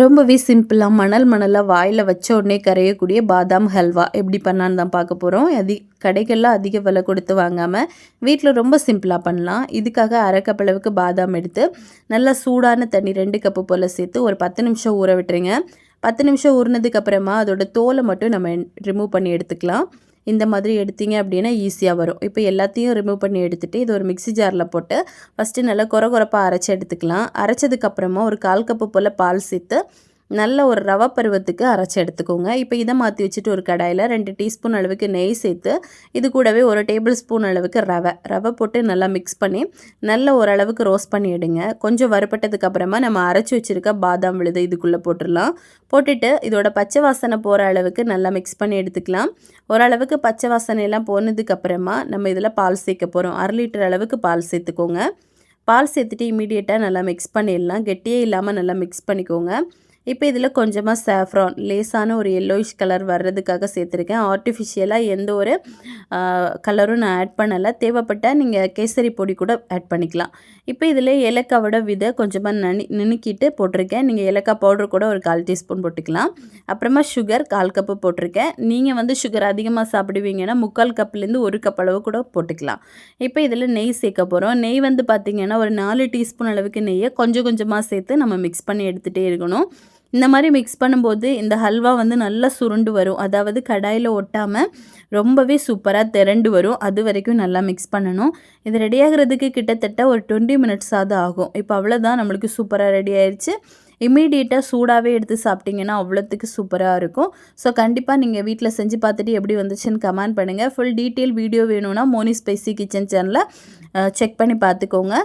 ரொம்பவே சிம்பிளாக மணல் மணலாக வாயில் வச்ச உடனே கரையக்கூடிய பாதாம் ஹல்வா எப்படி பண்ணான்னு தான் பார்க்க போகிறோம் அதி கடைகள்லாம் அதிக விலை கொடுத்து வாங்காமல் வீட்டில் ரொம்ப சிம்பிளாக பண்ணலாம். இதுக்காக அரை கப் அளவுக்கு பாதாம் எடுத்து நல்லா சூடான தண்ணி ரெண்டு கப்பு போல் சேர்த்து ஒரு பத்து நிமிஷம் ஊற விட்டுருங்க. பத்து நிமிஷம் ஊறினதுக்கு அப்புறமா அதோட தோலை மட்டும் நம்ம ரிமூவ் பண்ணி எடுத்துக்கலாம். இந்த மாதிரி எடுத்தீங்க அப்படின்னா ஈஸியாக வரும். இப்போ எல்லாத்தையும் ரிமூவ் பண்ணி எடுத்துகிட்டு இது ஒரு மிக்ஸி ஜாரில் போட்டு ஃபஸ்ட்டு நல்லா குறை குறைப்பாக அரைச்சி எடுத்துக்கலாம். அரைச்சதுக்கப்புறமா ஒரு கால் கப்பு போல் பால் சேர்த்து நல்ல ஒரு ரவை பருவத்துக்கு அரைச்சி எடுத்துக்கோங்க. இப்போ இதை மாற்றி வச்சுட்டு ஒரு கடாயில் ரெண்டு டீஸ்பூன் அளவுக்கு நெய் சேர்த்து இது கூடவே ஒரு டேபிள் ஸ்பூன் அளவுக்கு ரவை. ரவை போட்டு நல்லா மிக்ஸ் பண்ணி நல்ல ஓரளவுக்கு ரோஸ்ட் பண்ணி எடுங்க. கொஞ்சம் வறுப்பட்டதுக்கு அப்புறமா நம்ம அரைச்சி வச்சுருக்க பாதாம் விழுது இதுக்குள்ளே போட்டுடலாம். போட்டுட்டு இதோட பச்சை வாசனை போகிற அளவுக்கு நல்லா மிக்ஸ் பண்ணி எடுத்துக்கலாம். ஓரளவுக்கு பச்சை வாசனை எல்லாம் போனதுக்கப்புறமா நம்ம இதில் பால் சேர்க்க போகிறோம் அரை லிட்டர் அளவுக்கு பால் சேர்த்துக்கோங்க. பால் சேர்த்துட்டு இமீடியட்டாக நல்லா மிக்ஸ் பண்ணிடலாம். கெட்டியே இல்லாமல் நல்லா மிக்ஸ் பண்ணிக்கோங்க. இப்போ இதில் கொஞ்சமாக சாஃப்ரான் லேசான ஒரு எல்லோயிஷ் கலர் வர்றதுக்காக சேர்த்துருக்கேன். ஆர்டிஃபிஷியலாக எந்த ஒரு கலரும் நான் ஆட் பண்ணலை. தேவைப்பட்டால் நீங்கள் கேசரி பொடி கூட ஆட் பண்ணிக்கலாம். இப்போ இதில் ஏலக்காவோட விதை கொஞ்சமாக நனி நுணுக்கிட்டு போட்டிருக்கேன். நீங்கள் ஏலக்காய் பவுடர் கூட ஒரு கால் டீஸ்பூன் போட்டுக்கலாம். அப்புறமா சுகர் கால் கப்பு போட்டிருக்கேன். நீங்கள் வந்து சுகர் அதிகமாக சாப்பிடுவீங்கன்னா முக்கால் கப்லேருந்து ஒரு கப் அளவு கூட போட்டுக்கலாம். இப்போ இதில் நெய் சேர்க்க போகிறோம் நெய் வந்து பார்த்திங்கன்னா ஒரு நாலு டீஸ்பூன் அளவுக்கு நெய்யை கொஞ்சம் கொஞ்சமாக சேர்த்து நம்ம மிக்ஸ் பண்ணி எடுத்துகிட்டே இருக்கணும். இந்த மாதிரி மிக்ஸ் பண்ணும்போது இந்த ஹல்வா வந்து நல்லா சுருண்டு வரும். அதாவது கடாயில் ஒட்டாமல் ரொம்பவே சூப்பராக திரண்டு வரும். அது வரைக்கும் நல்லா மிக்ஸ் பண்ணணும். இது ரெடியாகிறதுக்கு கிட்டத்தட்ட ஒரு டுவெண்ட்டி மினிட்ஸாவது ஆகும். இப்போ அவ்வளோதான் நம்மளுக்கு சூப்பராக ரெடி ஆயிடுச்சு இம்மீடியட்டாக சூடாகவே எடுத்து சாப்பிட்டிங்கன்னா அவ்வளோத்துக்கு சூப்பராக இருக்கும். ஸோ கண்டிப்பாக நீங்கள் வீட்டில் செஞ்சு பார்த்துட்டு எப்படி வந்துச்சுன்னு கமெண்ட் பண்ணுங்கள் ஃபுல் டீட்டெயில் வீடியோ வேணும்னா மோனி ஸ்பைசி கிச்சன் சேனலில் செக் பண்ணி பார்த்துக்கோங்க.